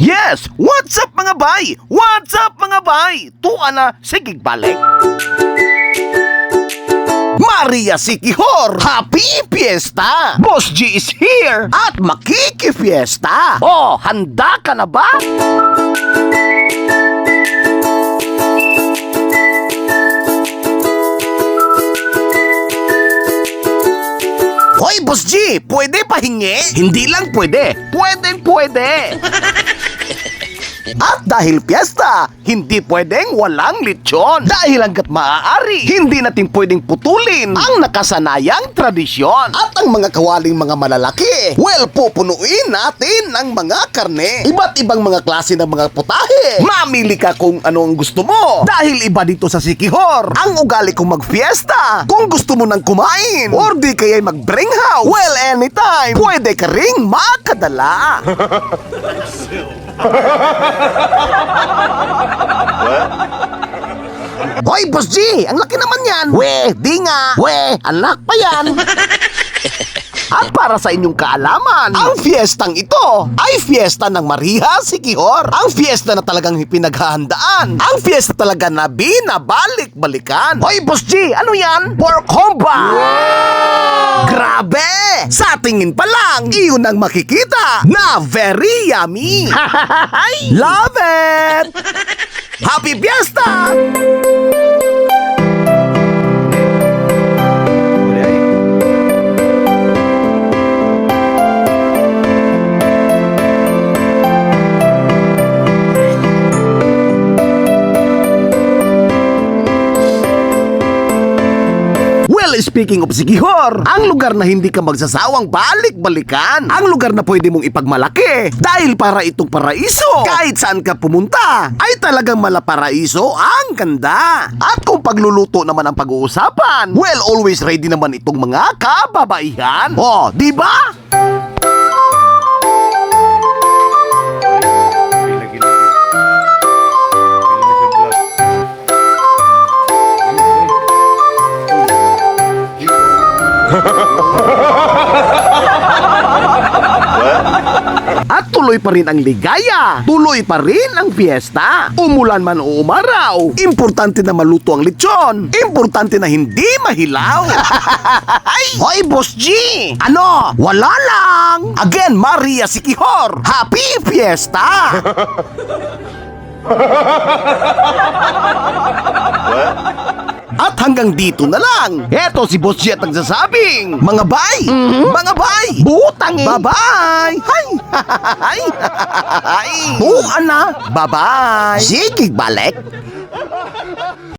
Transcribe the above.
yes! What's up mga bay? What's up mga bay? Tuwa na, sige balik. Maria Sikihor, Happy Fiesta! Boss G is here at makikifiesta. Oh, handa ka na ba? Boss G, pwede pahingi? Hindi lang pwede, pwedeng pwede. At dahil piyesta, hindi pwedeng walang lechon. Dahil hanggat maaari, hindi natin pwedeng putulin ang nakasanayang tradisyon. At ang mga kawaling mga malalaki, well, pupunuin natin ng mga karne. Iba't ibang mga klase ng mga putahe. Mamili ka kung ano ang gusto mo. Dahil iba dito sa Sikihor, ang ugali kong magfiesta. Kung gusto mo nang kumain, or di kaya'y mag-bring house, well, anytime, pwede ka ring makadala. Hoy, Boss G! Ang laki naman yan! We, di nga! We, anak pa yan! At para sa inyong kaalaman, ang fiestang ito ay fiesta ng Maria Sikihor. Ang fiesta na talagang pinaghahandaan. Ang fiesta talaga na binabalik-balikan. Hoy, Boss G! Ano yan? Pork homba! Grabe! Sa tingin pa lang, iyon ang makikita na very yummy! Love it! Happy Fiesta! Well, speaking of Sigihor, ang lugar na hindi ka magsasawang balik-balikan. Ang lugar na pwede mong ipagmalaki. Dahil para itong paraiso. Kahit saan ka pumunta, ay talagang malaparaiso ang ganda. At kung pagluluto naman ang pag-uusapan, well, always ready naman itong mga kababaihan. Oh, di ba? At tuloy pa rin ang ligaya. Tuloy pa rin ang fiesta. Umulan man o umaraw. Importante na maluto ang lechon. Importante na hindi mahilaw. Hoy, Boss G! Ano? Wala lang! Again, Maria Sikihor! Happy Fiesta! At hanggang dito na lang. Eto si Boss at nagsasabing, mga bay, mga bay, butang eh. Bye-bye. Hay, hay. Buka na. Bye-bye. Sige, balik.